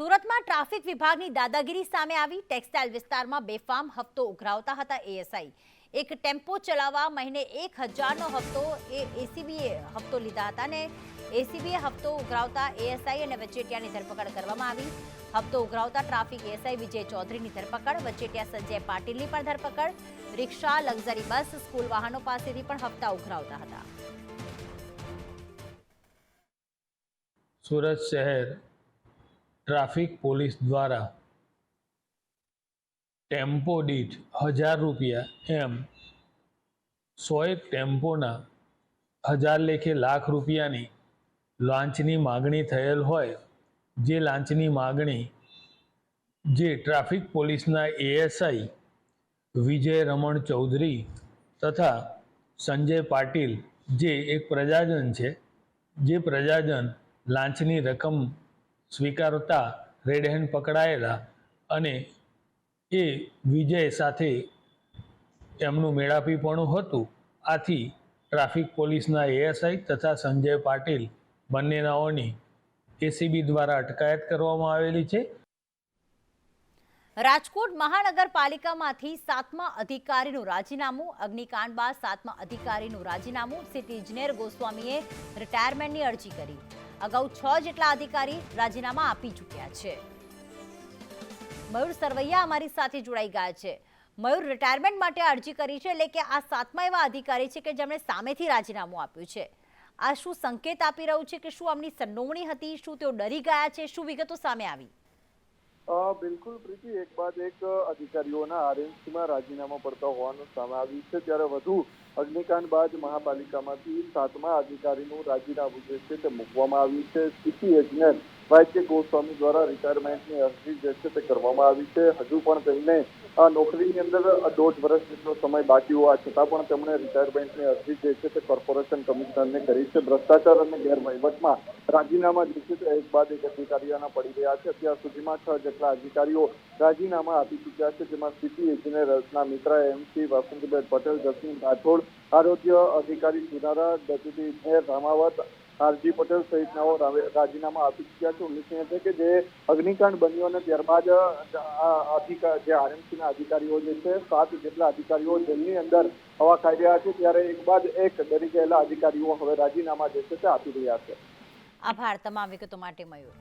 સુરતમાં ટ્રાફિક વિભાગની દાદાગીરી સામે આવી. ટેક્સટાઇલ વિસ્તારમાં બેફામ હપ્તો ઉઘરાવતા હતા એએસઆઈ. એક ટેમ્પો ચલાવવા મહિને એક હજારનો હપ્તો એ એસીબીએ હપ્તો લીધા હતા અને એસીબીએ હપ્તો ઉઘરાવતા એએસઆઈ અને વચેટિયાની ધરપકડ કરવામાં આવી. હપ્તો ઉઘરાવતા ટ્રાફિક એએસઆઈ વિજય ચૌધરીની ધરપકડ, વચેટિયા સંજય પાટીલની પણ ધરપકડ, રિક્ષા, લક્ઝરી બસ, સ્કૂલ વાહનો પાસેથી પણ હપ્તા ઉઘરાવતા હતા. સુરત શહેર ટ્રાફિક પોલીસ દ્વારા ટેમ્પો દીઠ હજાર રૂપિયા એમ સોએક ટેમ્પોના હજાર લેખે લાખ રૂપિયાની લાંચની માગણી થયેલ હોય, જે લાંચની માગણી જે ટ્રાફિક પોલીસના એએસઆઈ વિજય રમણ ચૌધરી તથા સંજય પાટીલ, જે એક પ્રજાજન છે, જે પ્રજાજન લાંચની રકમ સ્વીકારતા રેડ હેન્ડ પકડાયેલા અને એ વિજય સાથે એમનું મેળાપીપણું હતું. આથી ટ્રાફિક પોલીસના એએસઆઈ તથા સંજય પાટીલ બંનેનાઓની એસીબી દ્વારા અટકાયત કરવામાં આવેલી છે. રાજકોટ મહાનગરપાલિકામાંથી સાતમા અધિકારીનું રાજીનામું, અગ્નિકાંડ બાદ સાતમા અધિકારીનું રાજીનામું, સિટી ઇજનેર ગોસ્વામીએ રિટાયરમેન્ટની અરજી કરી. અગાઉ છ જેટલા અધિકારી રાજીનામા આપી ચૂક્યા છે. મયુર સરવૈયા અમારી સાથે જોડાઈ ગયા છે. મયુર રિટાયરમેન્ટ માટે અરજી કરી છે એટલે કે આ સાતમા એવા અધિકારી છે કે જેમણે સામેથી રાજીનામું આપ્યું છે. આ શું સંકેત આપી રહ્યું છે કે શું આમની સંડોવણી હતી, શું તેઓ ડરી ગયા છે, શું વિગતો સામે આવી? બિલકુલ પ્રીતિ, એક બાદ એક અધિકારીઓના આરએનસીમાં રાજીનામા પડતા હોવાનું સામે આવ્યું છે. ત્યારે વધુ અગ્નિકાંડ બાદ મહાપાલિકામાંથી સાતમા અધિકારીનું રાજીનામું જે છે તે મૂકવામાં આવ્યું છે. સિટી એજનેર વાયકે ગોસ્વામી દ્વારા રિટાયરમેન્ટની અરજી જે છે તે કરવામાં આવી છે. હજુ પણ તેમને નોકરીની અંદર દોઢ વર્ષ જેટલો સમય બાકી હોવા છતાં પણ તેમણે રિટાયરમેન્ટની અરજી જે છે તે કોર્પોરેશન કમિશનરને કરી છે. ભ્રષ્ટાચાર અને ગેરવહીવટમાં રાજીનામા જે છે એક બાદ એક અધિકારીઓના પડી રહ્યા છે. અત્યાર સુધીમાં છ જેટલા અધિકારીઓ રાજીનામા આપી ચૂક્યા છે, જેમાં city engineer Rachana Mitra MC Vasantben Patel, Jasmin Rathod, આરોગ્ય અધિકારી સુનારા, ડેપ્યુટી ઇજનેર રામાવત આરજી પટેલ સહિતનાઓ રાજીનામા આપી ચૂક્યા છે. ઉલ્લેખનીય છે કે જે અગ્નિકાંડ બન્યો અને ત્યારબાદ અધિકાર જે આરએમસીના અધિકારીઓ જે છે, સાત જેટલા અધિકારીઓ જેલની અંદર હવા ખાઈ રહ્યા છે, ત્યારે એક બાદ એક ડરી ગયેલા અધિકારીઓ હવે રાજીનામા જે છે તે આપી રહ્યા છે. આભાર. તમામ વિગતો માટે મયુર.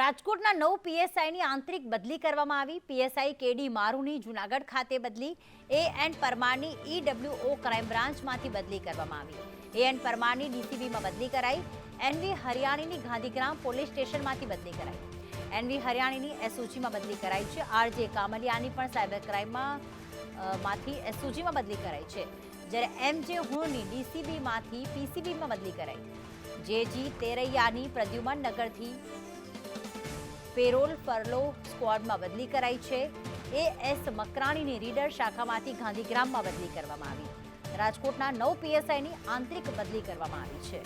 રાજકોટના નવ પીએસઆઈની આંતરિક બદલી કરવામાં આવી. પીએસઆઈ કેડી મારુની જુનાગઢ ખાતે બદલી. એ એન પરમારની ઈડબ્લ્યુઓ ક્રાઇમ બ્રાન્ચમાંથી બદલી કરવામાં આવી. એ એન પરમારની ડીસીબીમાં બદલી કરાઈ. એનવી હરિયાણીની ગાંધીગ્રામ પોલીસ સ્ટેશનમાંથી બદલી કરાઈ. એનવી હરિયાણીની એસઓજીમાં બદલી કરાઈ છે. આરજે કામલિયાની પણ સાયબર ક્રાઇમમાં માંથી એસઓજીમાં બદલી કરાઈ છે. જ્યારે એમ જે હુણની ડીસીબીમાંથી, પીસીબીમાં બદલી કરાઈ. જેજી તેરૈયાની પ્રદ્યુમન નગરથી પેરોલ ફરલો સ્કવોડમાં બદલી કરાઈ છે. એ એસ મકરાણીની રીડર શાખામાંથી ગાંધીગ્રામમાં બદલી કરવામાં આવી. રાજકોટના નવ પીએસઆઈની આંતરિક બદલી કરવામાં આવી છે.